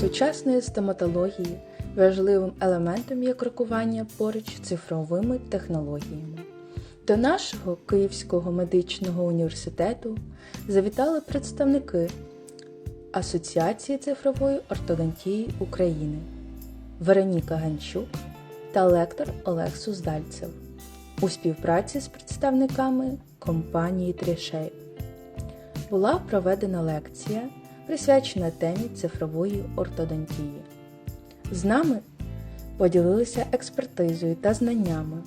сучасної стоматології важливим елементом є крокування поруч цифровими технологіями. До нашого Київського медичного університету завітали представники Асоціації цифрової ортодонтії України Вероніка Ганчук та лектор Олег Суздальцев у співпраці з представниками компанії Трішей. Була проведена лекція, присвячена темі цифрової ортодонтії. З нами поділилися експертизою та знаннями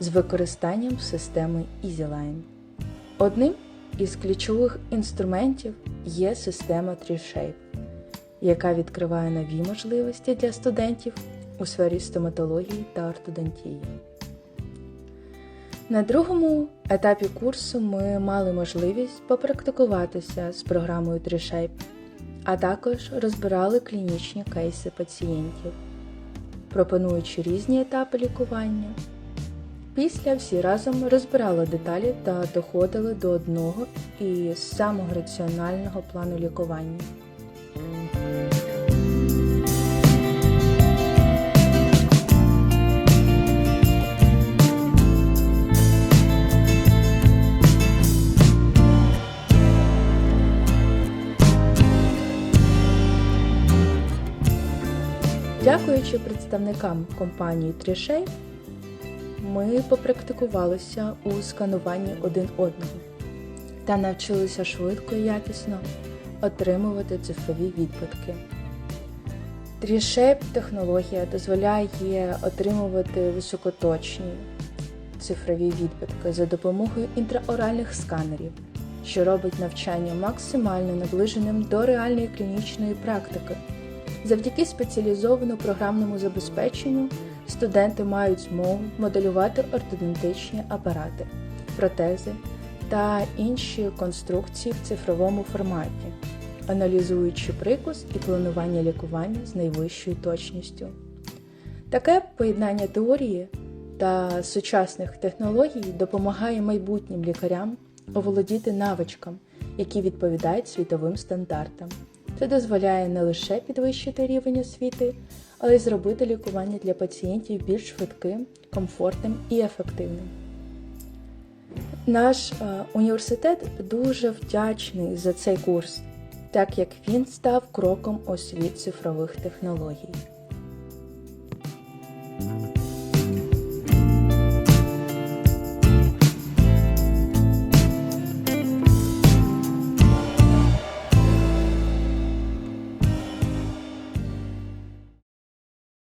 з використанням системи EasyLine. Одним із ключових інструментів є система TreeShape, яка відкриває нові можливості для студентів у сфері стоматології та ортодонтії. На другому етапі курсу ми мали можливість попрактикуватися з програмою TreeShape, а також розбирали клінічні кейси пацієнтів, пропонуючи різні етапи лікування. Після всі разом розбирали деталі та доходили до одного і самого раціонального плану лікування. Дякуючи представникам компанії Трішей, ми попрактикувалися у скануванні один одного та навчилися швидко і якісно отримувати цифрові відбитки. Трішейп технологія дозволяє отримувати високоточні цифрові відбитки за допомогою інтраоральних сканерів, що робить навчання максимально наближеним до реальної клінічної практики. Завдяки спеціалізованому програмному забезпеченню студенти мають змогу моделювати ортодонтичні апарати, протези та інші конструкції в цифровому форматі, аналізуючи прикус і планування лікування з найвищою точністю. Таке поєднання теорії та сучасних технологій допомагає майбутнім лікарям оволодіти навичкам, які відповідають світовим стандартам. Це дозволяє не лише підвищити рівень освіти, але й зробити лікування для пацієнтів більш швидким, комфортним і ефективним. Наш е, університет дуже вдячний за цей курс, так як він став кроком у світ цифрових технологій.